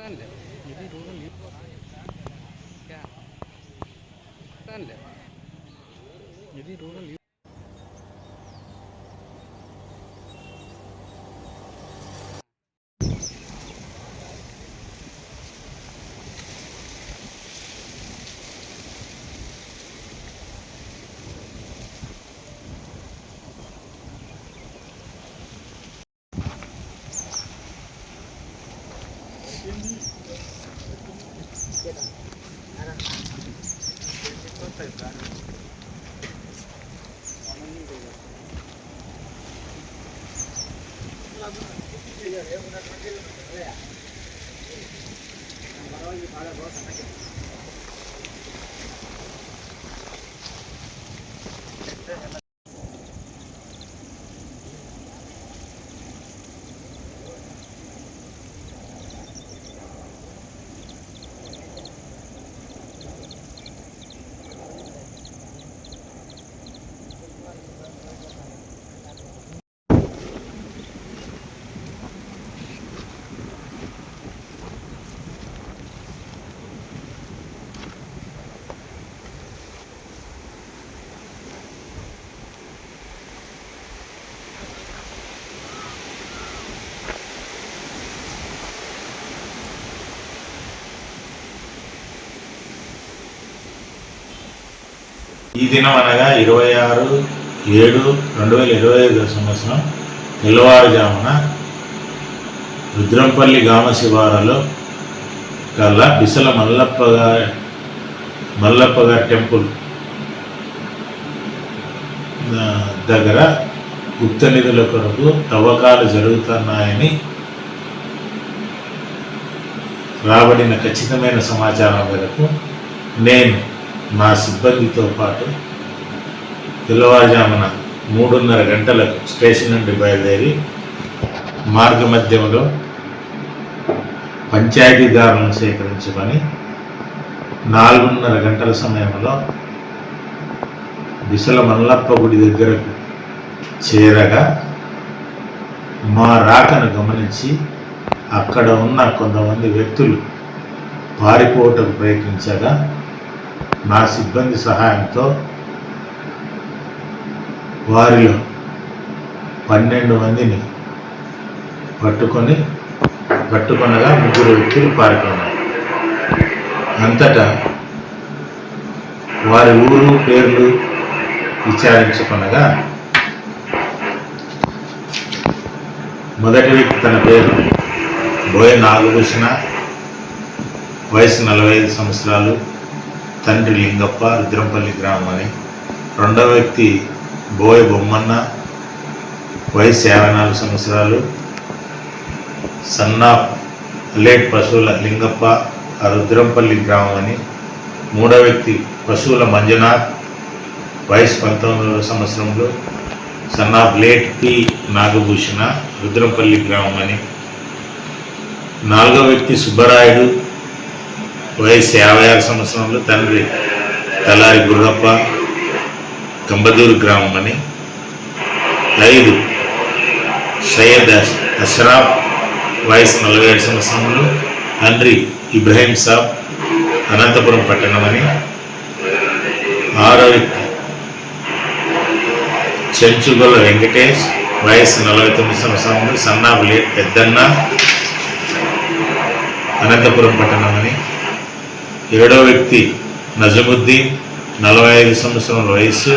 തല്ലേ ഇരുന്നൂറ് ലീവ് തല്ലേ ഇരുന്നൂറ് leave pesada. Olha, olha, olha, olha, olha, olha, olha, olha, olha, olha, olha, olha, olha, olha, olha, olha, olha, olha, olha, ఈ దినం అనగా ఇరవై ఆరు ఏడు రెండు వేల ఇరవై ఐదు సంవత్సరం తెల్లవారుజామున రుద్రంపల్లి గ్రామ శివారులో గల బిసల మల్లప్ప మల్లప్పగా మల్లప్ప టెంపుల్ దగ్గర గుప్త నిధుల కొరకు తవ్వకాలు జరుగుతున్నాయని రాబడిన ఖచ్చితమైన సమాచారం మేరకు నేను నా సిబ్బందితో పాటు తెల్లవారుజామున మూడున్నర గంటలకు స్టేషన్ నుండి బయలుదేరి మార్గ మధ్యంలో పంచాయతీదారులను సేకరించుకొని నాలుగున్నర గంటల సమయంలో దిశల మల్లప్ప గుడి దగ్గరకు చేరగా మా రాకను గమనించి అక్కడ ఉన్న కొంతమంది వ్యక్తులు పారిపోవటకు ప్రయత్నించగా నా సిబ్బంది సహాయంతో వారిలో పన్నెండు మందిని పట్టుకొని పట్టుకొనగా ముగ్గురు వ్యక్తులు పారిపోయినారు. అంతటా వారి ఊరు పేర్లు విచారించుకొనగా మొదటి వ్యక్తి తన పేరు బోయ నాగభూషణ వయసు నలభై ఐదు సంవత్సరాలు తండ్రి లింగప్ప రుద్రంపల్లి గ్రామం అని రెండవ వ్యక్తి బోయ బొమ్మన్న వయసు యాభై నాలుగు సంవత్సరాలు. సన్నా లేట్ పశువుల లింగప్ప రుద్రంపల్లి గ్రామం అని మూడవ వ్యక్తి పశువుల మంజునాథ్ వయసు పంతొమ్మిదవ సంవత్సరంలో. సన్నా లేట్ పి నాగభూషణ రుద్రంపల్లి గ్రామం అని నాలుగవ వ్యక్తి సుబ్బరాయుడు వయసు యాభై ఆరు సంవత్సరంలో తండ్రి తలారి గుర్రప్ప కంబదూరు గ్రామం అని. ఐదు సయ్యద్ అష్రాఫ్ వయసు నలభై ఏడు సంవత్సరంలో తండ్రి ఇబ్రహీం సాబ్ అనంతపురం పట్టణం అని. ఆరో వ్యక్తి చెంచుగొల్ల వెంకటేష్ వయసు నలభై తొమ్మిది సంవత్సరంలో సన్నా పెద్దన్న అనంతపురం పట్టణం అని. ఏడో వ్యక్తి నజముద్దీన్ నలభై ఐదు సంవత్సరాల వయస్సు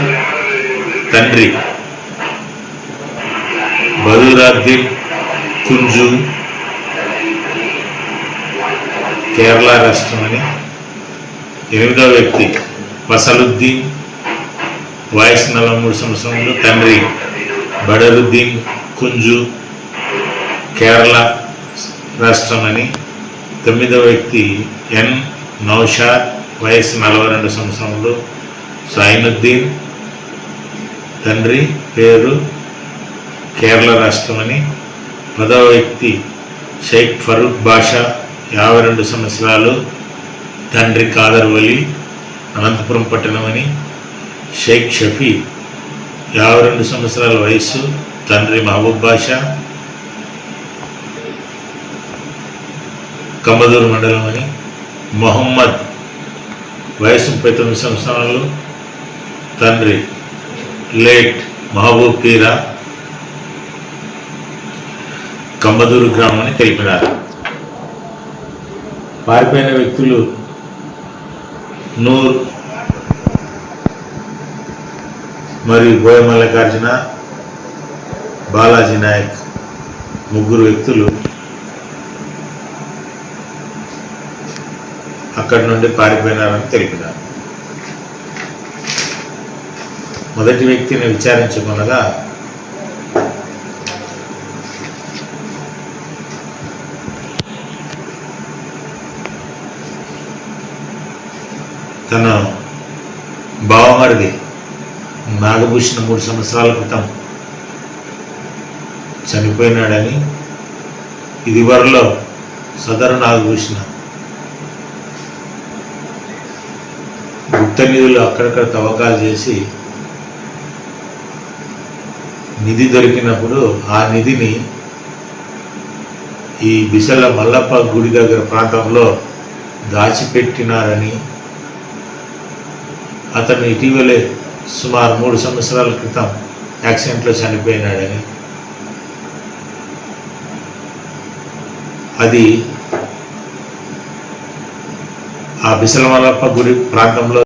తండ్రి బరూరాద్దీన్ కుంజు కేరళ రాష్ట్రమని. ఎనిమిదో వ్యక్తి వసలుద్దీన్ వయసు నలభై మూడు సంవత్సరంలో తండ్రి బడరుద్దీన్ కుంజు కేరళ రాష్ట్రమని. తొమ్మిదవ వ్యక్తి ఎన్ నౌషాద్ వయసు నలభై రెండు సంవత్సరములు. సైనుద్దీన్ తండ్రి పేరు కేరళ రాష్ట్రమని. పదవ వ్యక్తి షేక్ ఫరూక్ బాషా యాభై రెండు సంవత్సరాలు. తండ్రి కాదర్ వలి అనంతపురం పట్టణమని. షేక్ షఫీ యాభై రెండు సంవత్సరాల వయస్సు. తండ్రి మహబూబ్ బాషా కమ్మదూరు మండలం అని మొహమ్మద్ వయసు ముప్పై తొమ్మిది సంవత్సరాలు తండ్రి లేట్ మహబూబ్ పీరా కంబదూరు గ్రామాన్ని తెలిపినారు. పారిపోయిన వ్యక్తులు నూర్ మరియు బోయ మల్లికార్జున బాలాజీ నాయక్ ముగ్గురు వ్యక్తులు అక్కడి నుండి పారిపోయినారని తెలిపినారు మొదటి వ్యక్తిని విచారించుకునగా తన బావమరిది నాగభూషణ మూడు సంవత్సరాల క్రితం చనిపోయినాడని ఇదివరలో సదరు నాగభూషణ నిధులు అక్కడక్కడ తవ్వకాలు చేసి నిధి దొరికినప్పుడు ఆ నిధిని ఈ బిసల మల్లప్ప గుడి దగ్గర ప్రాంతంలో దాచిపెట్టినారని అతను ఇటీవలే సుమారు మూడు సంవత్సరాల క్రితం యాక్సిడెంట్లో చనిపోయినాడని. అది ఆ బిసలమల్లప్ప గుడి ప్రాంతంలో